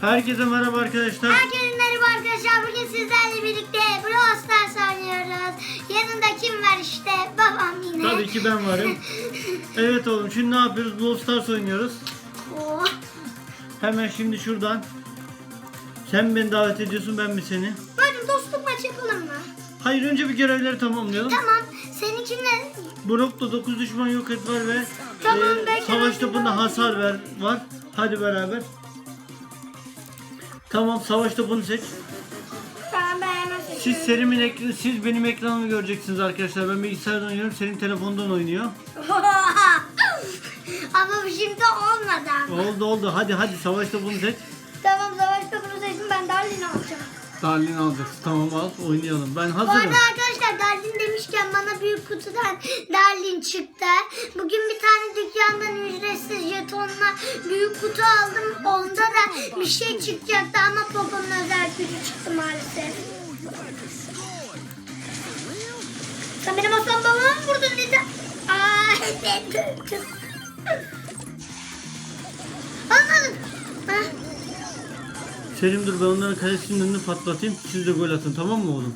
Herkese merhaba arkadaşlar. Herkese merhaba arkadaşlar. Bugün sizlerle birlikte Brawl Stars oynuyoruz. Yanında kim var işte? Babam yine. Tabii ki ben varım. Evet oğlum şimdi ne yapıyoruz? Brawl Stars oynuyoruz. Oo. Hemen şimdi şuradan. Sen beni davet ediyorsun ben mi seni? Böyle dostluk maçı yapalım mı? Hayır önce bir görevleri tamamlayalım. Tamam. Senin kimle? Blokta 9 düşman yok et var ve Tamam, e, savaş topunda hasar ver var. Hadi beraber. Tamam savaş topunu seç. Tamam ben hemen Siz seçiyorum. Selim'in ekranı, siz benim ekranımı göreceksiniz arkadaşlar. Ben bilgisayardan oynuyorum. Selim telefondan oynuyor. Ama bu şimdi olmadı ama. Oldu oldu. Hadi hadi savaş topunu seç. Tamam savaş topunu seçtim ben Darlin alacağım. Darlin alacaksın. Tamam al oynayalım. Ben Bu hazırım. arada arkadaşlar Darlin büyük kutudan Darlin çıktı. Bugün bir tane dükkandan ücretsiz jetonla büyük kutu aldım. Onda da bir şey çıkacaktı ama Poco'nun özel gücü çıktı maalesef. Sen benim aslan babamı mı vurdun neden? Aa evet. Anladım. Hah. Selim dur ben onların kalesinin önünü patlatayım. Siz de gol atın tamam mı oğlum?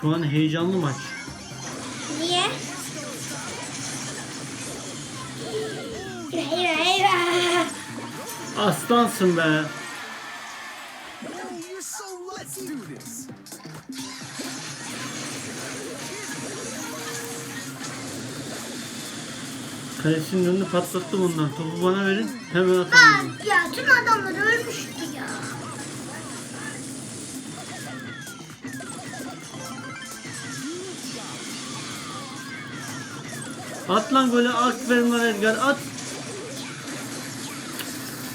Şu an heyecanlı maç. Eyvah eyvah. Aslansın be. Kalesinin önünü patlattım ondan. Topu bana verin. Hemen atalım. Ya tüm adamlar ölmüştü ya. At lan golü. Aferin lan Edgar. At.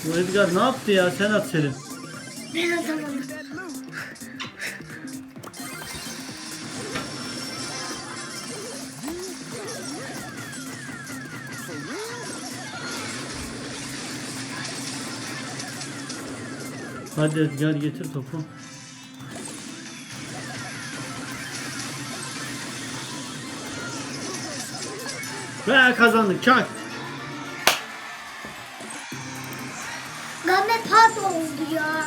Bu Edgar ne yaptı ya? Sen at Selim. Ben adamım. Hadi Edgar getir topu. Ve kazandık. Çak. Game pat oldu ya.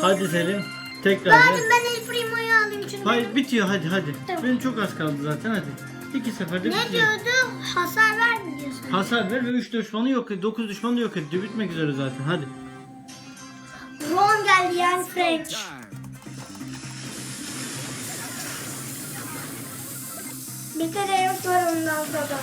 Hadi Selim. Tekrar. Bari gel. ben El Primo'yu alayım çünkü. Hayır bitiyor hadi hadi. Tamam. Benim çok az kaldı zaten hadi. İki seferde Ne bitiyor. diyordu? Hasar vermiyorsun. diyorsun. Hasar ver ve 3 düşmanı yok et. 9 düşmanı yok etti. Bitmek üzere zaten hadi. Ron geldi yani French. Bir de Reus var ondan sonra.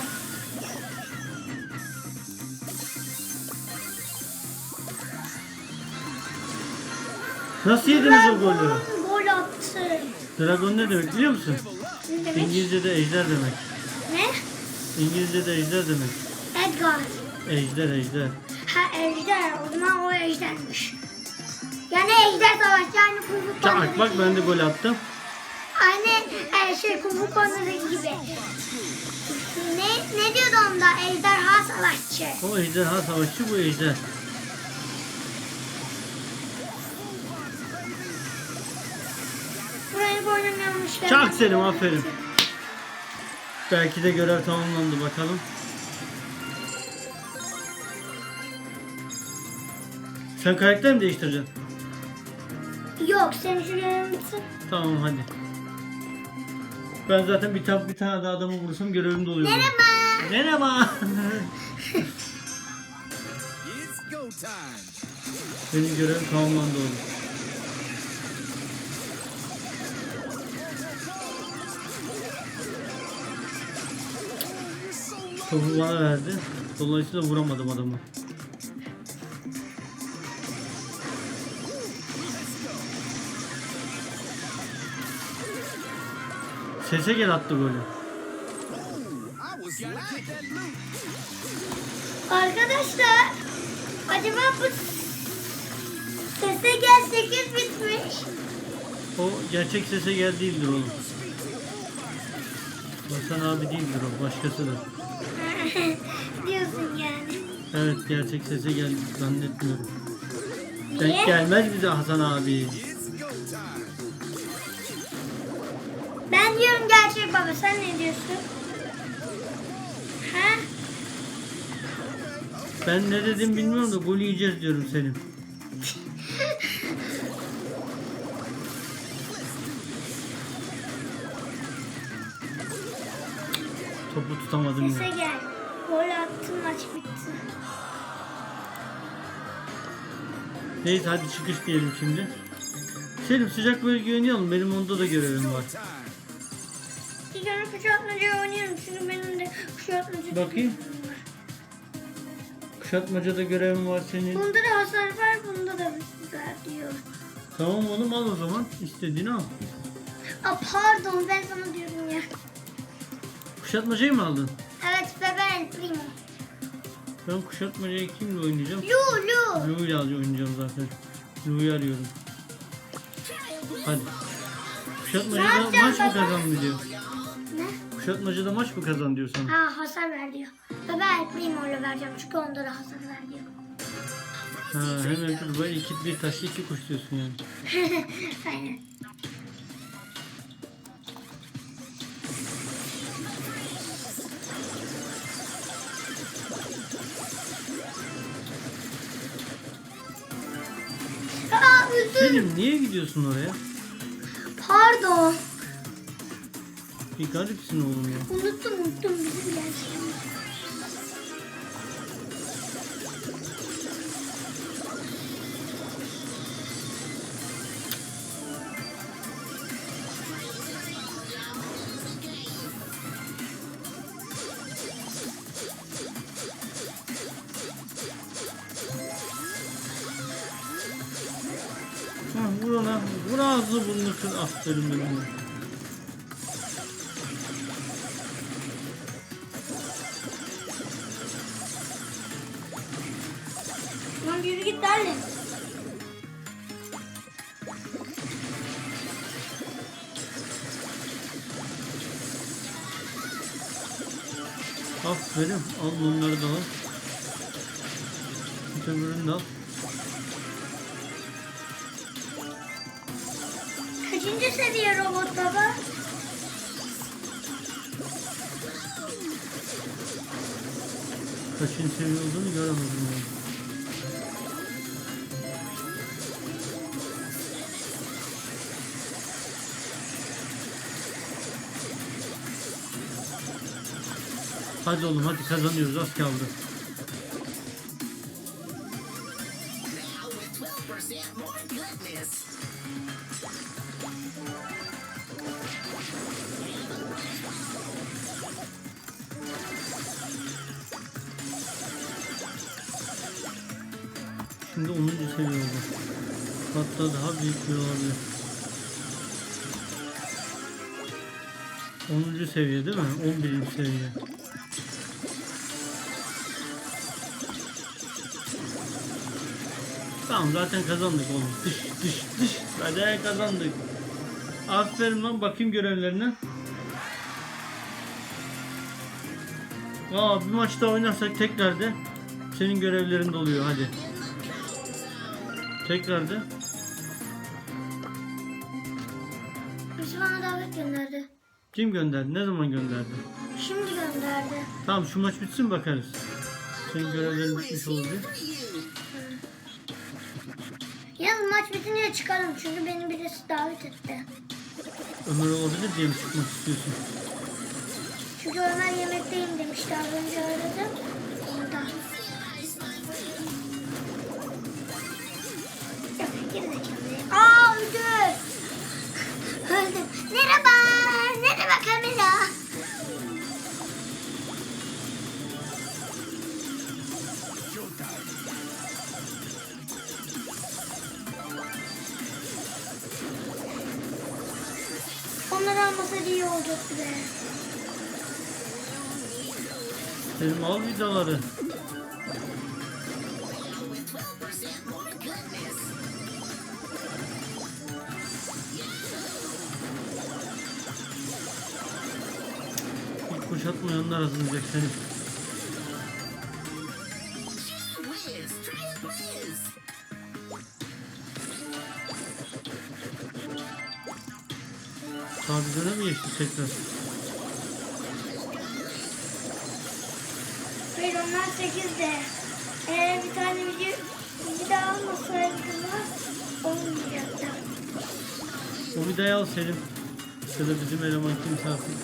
Nasıl yediniz o golü? Dragon Gol attı. Dragon ne demek biliyor musun? Ne demek? İngilizce'de ejder demek. Ne? İngilizce'de ejder demek. Edgar. Ejder ejder. Ha ejder. O zaman o ejdermiş. Yani ejder savaşçı aynı kung fu Çak bak gibi. ben de gol attım. Aynı e, şey kung fu gibi. Ne, ne diyordu onda? Ejderha savaşçı. O ejderha savaşçı bu ejder. Oynamamışlar. Çak Selim aferin. Belki de görev tamamlandı bakalım. Sen karakter mi değiştireceksin? Yok sen şuraya mısın? Tamam hadi. Ben zaten bir tane bir tane daha adamı vursam görevim doluyor. Merhaba. Merhaba. It's go time. Benim görevim tamamlandı oğlum. Topu bana verdi. Dolayısıyla vuramadım adamı. Sese gel attı golü. Arkadaşlar acaba bu sese gel 8 bitmiş. O gerçek sese gel değildir oğlum. Hasan abi değildir o başkasıdır. Diyorsun yani. Evet gerçek sese gel zannetmiyorum. Niye? Denk gelmez bize Hasan abi. Ben diyorum gerçek baba sen ne diyorsun? Ha? Ben ne dedim bilmiyorum da gol yiyeceğiz diyorum senin. Topu tutamadım. Sese ya. gel. Attım maç bitti. Neyse hadi çıkış diyelim şimdi. Selim sıcak bölge oynayalım. Benim onda da görevim var. Kere kuşatmacayı oynayalım çünkü benim de kuşatmaca Bakayım. Kuşatmacada görevim var senin. Bunda da hasar var, bunda da ver diyor. Tamam oğlum al o zaman. İstediğini al. Aa pardon ben sana diyorum ya. Kuşatmacayı mı aldın? Evet bebe el primo. Ben kuşatmacayı kimle oynayacağım? Lu Lu. Lou'yu al oynayacağım zaten. Lou'yu arıyorum. Hadi. Kuşatmacada yapacağım maç mı baba? kazandı diyor. Ne? Kuşatmacada maç mı kazan diyor sana. Ha hasar ver diyor. Bebe el primo ile vereceğim çünkü onda da hasar ver diyor. Ha hemen dur böyle iki bir taşla iki kuş diyorsun yani. Aynen. Selim niye gidiyorsun oraya? Pardon. Bir garipsin oğlum ya. Unuttum unuttum bizim gerçeğimiz. Benim. Lan yürü git derle. Aferin. Al bunları da al. Öbürünü de al. Kaçıncı seviye robot baba? Kaçıncı seviye olduğunu göremedim yani. Hadi oğlum hadi kazanıyoruz az kaldı. Şimdi 10. seviye oldu. Hatta daha büyük bir olabilir. 10. seviye değil mi? 11. seviye. Tamam zaten kazandık oğlum. Dış dış dış. Hadi kazandık. Aferin lan bakayım görevlerine. Aa bir maç daha oynarsak tekrar de senin görevlerin doluyor hadi. Tekrar de. Birisi bana davet gönderdi. Kim gönderdi? Ne zaman gönderdi? Şimdi gönderdi. Tamam şu maç bitsin bakarız. Senin görevlerin bitmiş olacak. Yalnız maç bitince çıkarım çünkü beni birisi davet etti. Ömer olabilir diye mi çıkmak istiyorsun? Çünkü Ömer yemekteyim demişti az önce aradım. Öldüm. Merhaba. Merhaba kamera. Onları almasaydı iyi olacaktı be. Selim al vidaları. Kuşatmayanlar azınacak Selim. Sabitene mi geçti tekrar? Hayır onlar 8'de. Eğer bir tane video bir daha almasaydılar olmayacaktı. O vidayı al Selim. Ya da bizim eleman kimse alsın.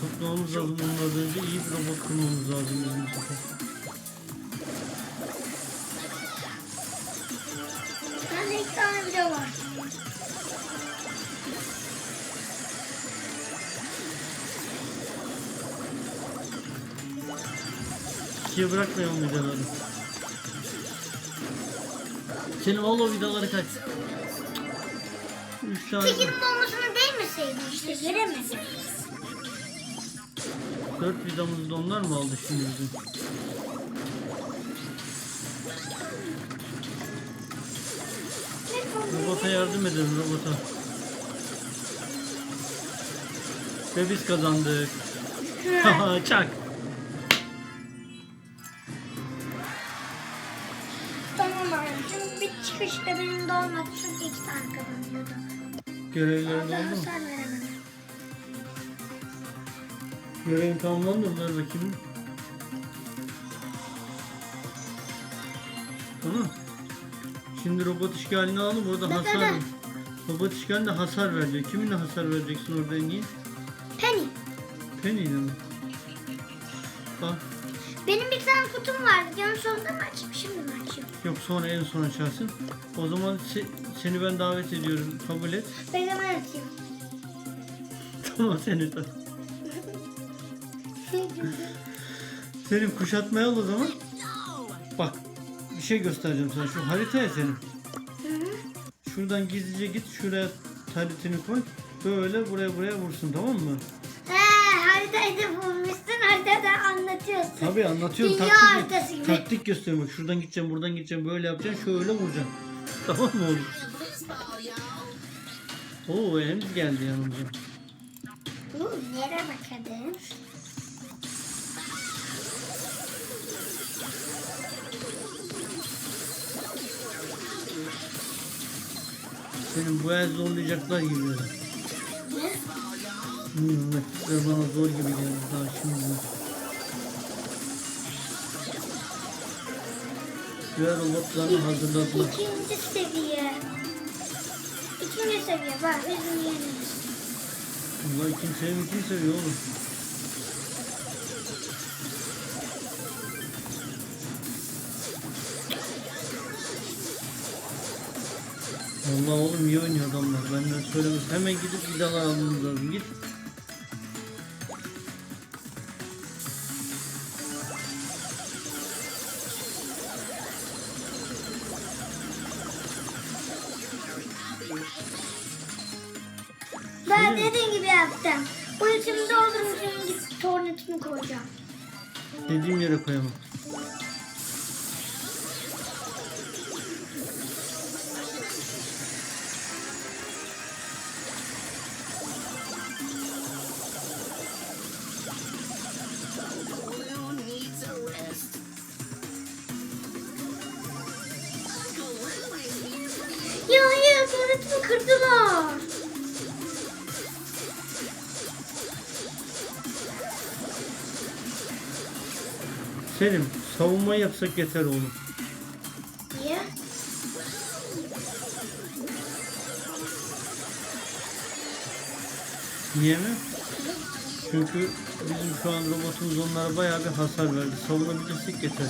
Toplamamız lazım. Onlardan önce iyi bir robot kurmamız lazım bizim bu sefer. Bende iki tane video var. İkiye bırakmayalım vidaları. Senin al o vidaları kaç. Üç tane. Tekin bombasını değmeseydi işte göremedim. Dört vidamızı da onlar mı aldı şimdi bizim? Robota yardım edelim robota. Ve biz kazandık. Çak. Tamam abicim bir çıkışta benim de olmadı çünkü iki tane kazanıyordu. Görevlerin Orada oldu Görevin tamamlandı mı? Ver bakayım. Tamam. Şimdi robot işgalini alalım. Orada Da, da, hasar da. Robot işgalinde hasar verecek. Kiminle hasar vereceksin orada en iyi? Penny. Penny ile mi? Al. Benim bir tane kutum vardı. Diyorum sonunda mı açayım şimdi mi açayım? Yok sonra en son açarsın. O zaman se- seni ben davet ediyorum. Kabul et. Ben hemen açayım. Tamam seni de. Senin kuşatmaya al o zaman. Bak bir şey göstereceğim sana. Şu haritaya senin. Şuradan gizlice git. Şuraya haritini koy. Böyle buraya buraya vursun tamam mı? He haritayı da bulmuşsun. Haritada anlatıyorsun. Tabii anlatıyorum. Dünya taktik, gibi. taktik gösteriyorum. Bak şuradan gideceğim, buradan gideceğim, böyle yapacaksın, şöyle vuracaksın. Tamam mı oğlum? Oo Ems geldi yanımıza. Bu nereye bakalım? Senin bu el zorlayacaklar gibi. Ne? Hmm, bana zor gibi geldi daha şimdi. Diğer robotlarını hazırladılar. İkinci seviye. İkinci seviye var bizim yerimiz. Vallahi kimseye mi kim seviyor oğlum? Vallahi oğlum iyi oynuyor adamlar. Benden söylemez. Hemen gidip vidalar almamız lazım. Git. Ben dediğin gibi yaptım. Bu içimi doldurmuşum gidip tornatımı koyacağım. Dediğim yere koyamam. Savunma yapsak yeter oğlum. Niye? Niye mi? Çünkü bizim şu an robotumuz onlara bayağı bir hasar verdi. Savunabilirsek yeter.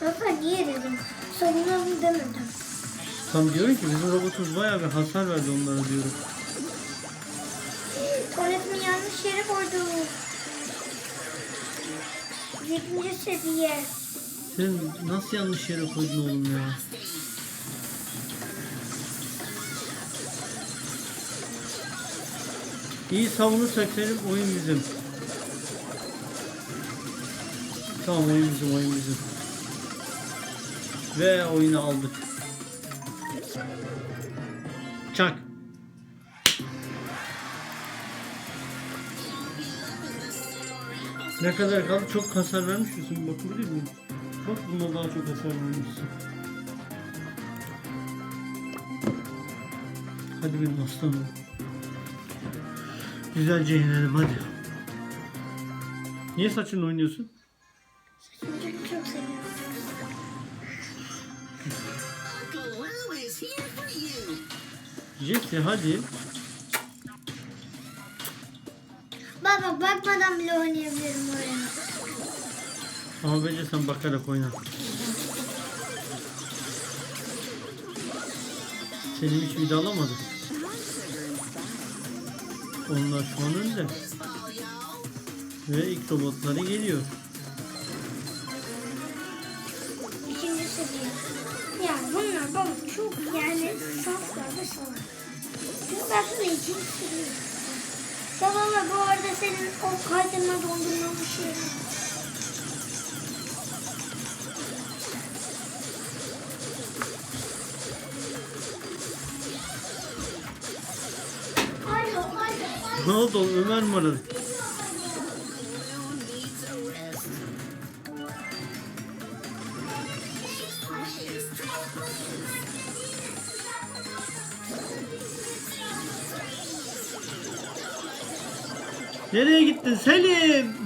Baba niye dedim? Savunalım demedim. Tam diyorum ki bizim robotumuz bayağı bir hasar verdi onlara diyorum. Yedinci seviye. Sen nasıl yanlış yere koydun oğlum ya? İyi savunursak Selim oyun bizim. Tamam oyun bizim oyun bizim. Ve oyunu aldık. Çak. Ne kadar kaldı? Çok hasar vermiş misin? Bakabilir miyim? Bak buna daha çok hasar vermişsin. Hadi benim aslanım. Güzelce inelim hadi. Niye saçınla oynuyorsun? Çok seviyorum. Jesse hadi. Baba bakmadan bile oynayabilirim oyunu. Ama bence sen bakarak oyna. Selim hiç vida alamadı. Onlar şu an önde. Ve ilk robotları geliyor. İkinci seviye. Ya bunlar baba çok yani saflar ve salak. Çok aslında ikinci seviye. Ya baba bu arada senin o kaydırma dondurma bir şey. Ne oldu Ömer mi aradı? Nereye gittin Selim?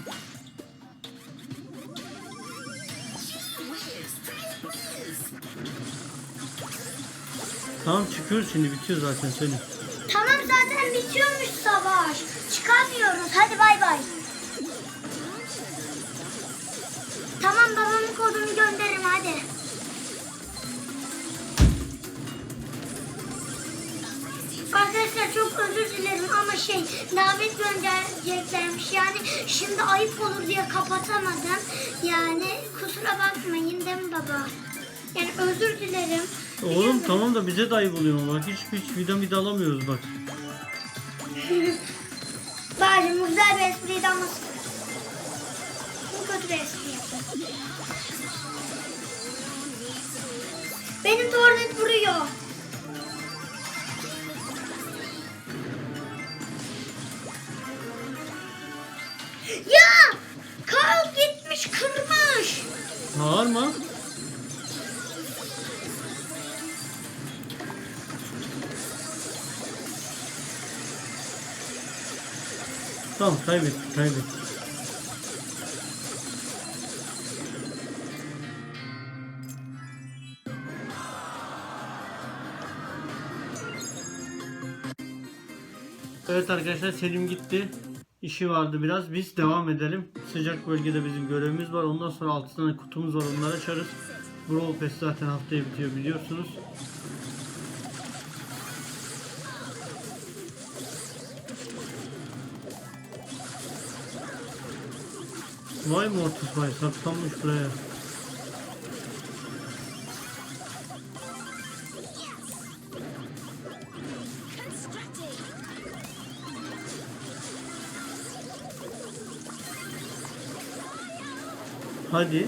Tamam çıkıyoruz şimdi bitiyor zaten Selim. Tamam zaten bitiyormuş savaş. Çıkamıyoruz. Hadi bay bay. Tamam babamın Arkadaşlar çok özür dilerim ama şey davet göndereceklermiş yani şimdi ayıp olur diye kapatamadım yani kusura bakmayın değil mi baba? Yani özür dilerim. Oğlum tamam da bize de ayıp oluyor bak hiç hiç vida vida alamıyoruz bak. Bari güzel bir espriydi ama bu kötü bir espri. Benim tornet vuruyor. Ya! Karl gitmiş kırmış. Bağırma. Tamam kaybettik kaybettik. Evet arkadaşlar Selim gitti. İşi vardı biraz. Biz devam edelim. Sıcak bölgede bizim görevimiz var. Ondan sonra 6 tane kutumuz var. Onları açarız. Brawl Pass zaten haftaya bitiyor biliyorsunuz. Vay Mortis vay saklanmış buraya. Hadi.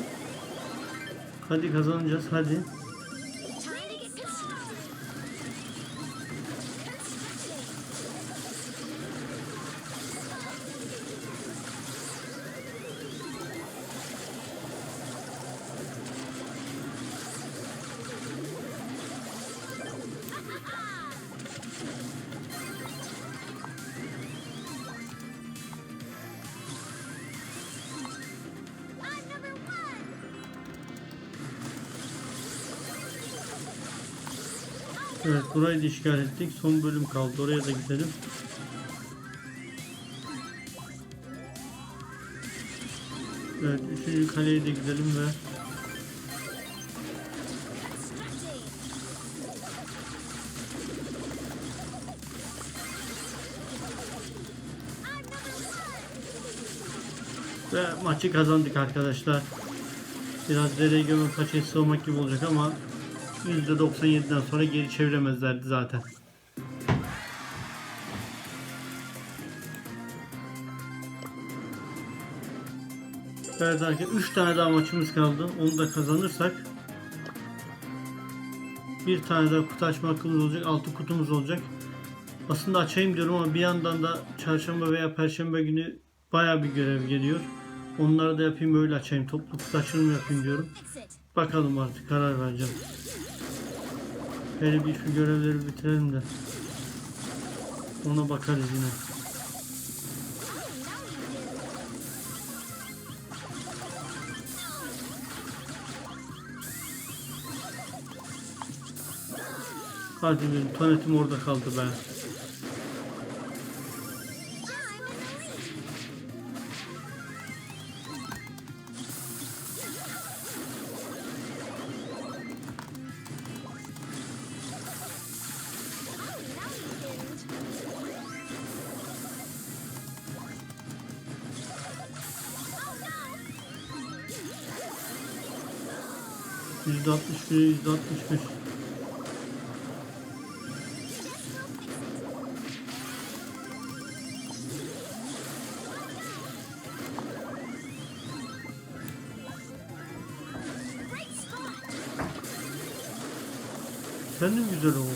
Hadi kazanacağız hadi. İşgal ettik. Son bölüm kaldı. Oraya da gidelim. Evet üçüncü kaleye de gidelim ve Ve maçı kazandık arkadaşlar. Biraz dere gömü paçası olmak gibi olacak ama %97'den sonra geri çeviremezlerdi zaten. Evet arkadaşlar 3 tane daha maçımız kaldı. Onu da kazanırsak bir tane daha kutu açma hakkımız olacak. 6 kutumuz olacak. Aslında açayım diyorum ama bir yandan da çarşamba veya perşembe günü baya bir görev geliyor. Onları da yapayım öyle açayım. Toplu kutu açılımı yapayım diyorum. Bakalım artık karar vereceğim. Hele bir şu görevleri bitirelim de. Ona bakarız yine. Hadi benim tuvaletim orada kaldı be. Yüzde altmış bir, yüzde altmış bir. Sen de güzel oğlum.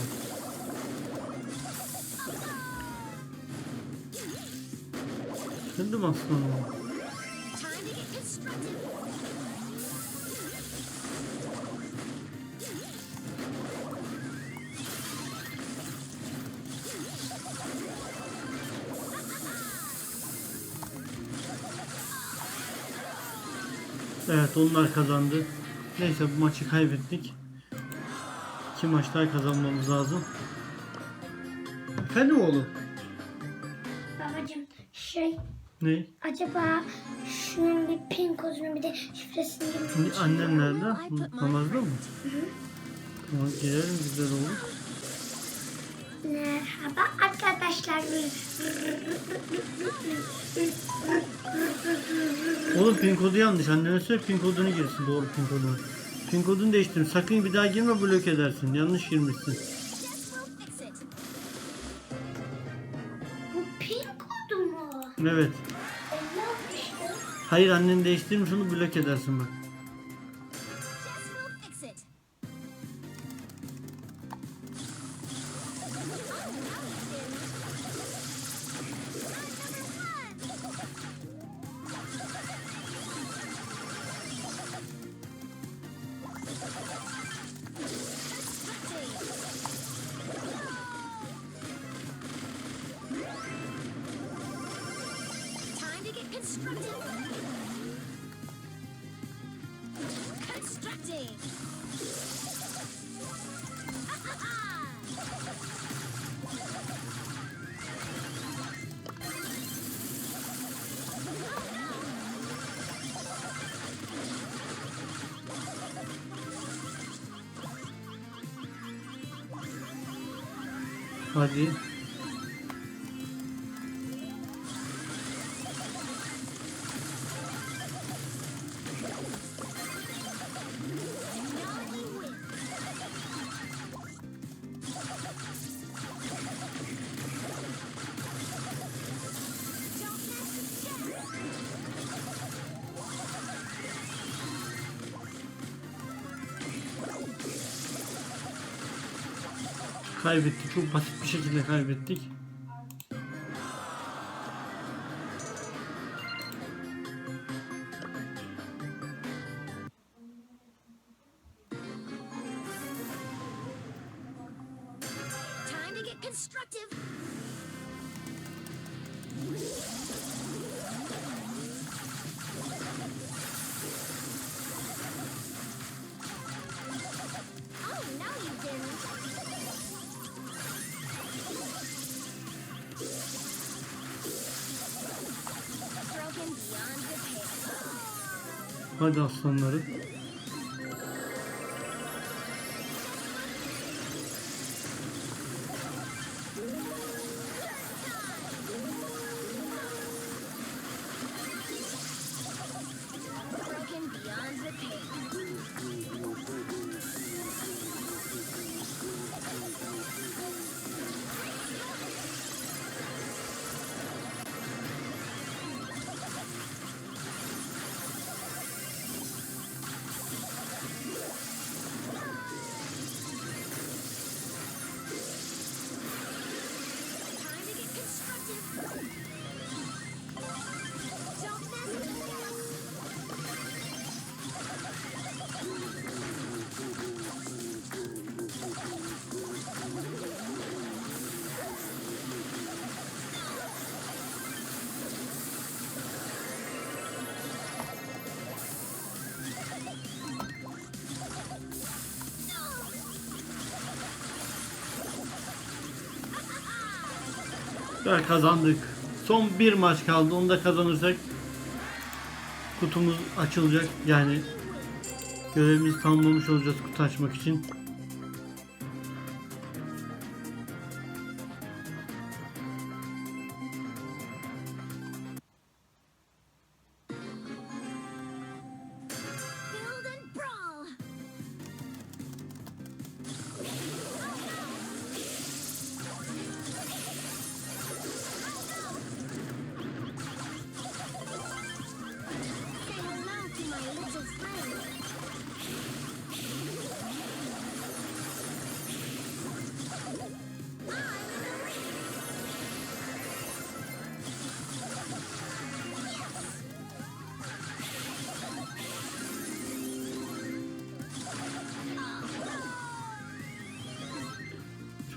Sen de Evet onlar kazandı. Neyse bu maçı kaybettik. İki maç daha kazanmamız lazım. Efendim oğlum? Babacım şey Ne? acaba şunun bir pin kodunu bir de şifresini girmek Ne- Annen nerede? Namazda mı? Tamam girelim güzel olur. Merhaba arkadaşlar. Oğlum pin kodu yanlış. Annene söyle pin kodunu girsin. Doğru pin kodunu. Pin kodunu değiştirin. Sakın bir daha girme blok edersin. Yanlış girmişsin. Bu pin kodu mu? Evet. Hayır annen değiştirmiş onu blok edersin bak. Constructing. Hadi. Kaybettik. Çok basit bir şekilde kaybettik. Hadi Ve kazandık. Son bir maç kaldı. Onu da kazanırsak kutumuz açılacak. Yani görevimizi tamamlamış olacağız kutu açmak için.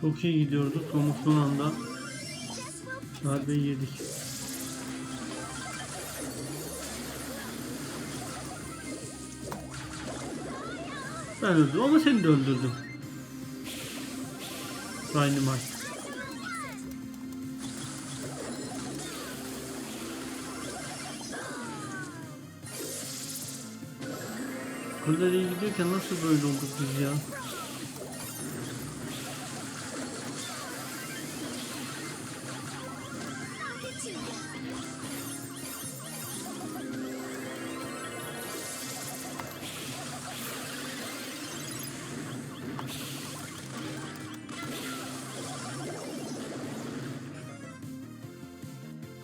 Çok iyi gidiyorduk ama son anda darbeyi yedik. Ben öldüm ama seni de öldürdüm. Dynamite. Kadar iyi gidiyorken nasıl böyle olduk biz ya?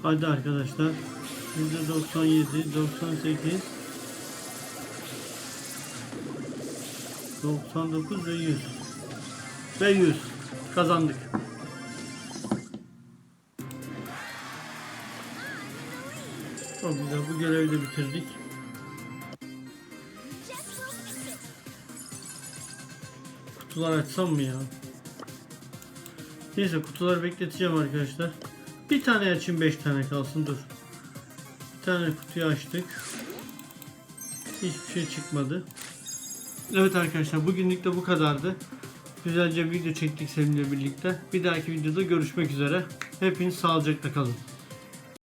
Hadi arkadaşlar. %97, 98, 99 ve 100. Ve 100. Kazandık. Çok güzel. Bu görevi de bitirdik. Kutular açsam mı ya? Neyse kutuları bekleteceğim arkadaşlar. Bir tane açayım 5 tane kalsın dur. Bir tane kutuyu açtık. Hiçbir şey çıkmadı. Evet arkadaşlar bugünlük de bu kadardı. Güzelce video çektik seninle birlikte. Bir dahaki videoda görüşmek üzere. Hepiniz sağlıcakla kalın.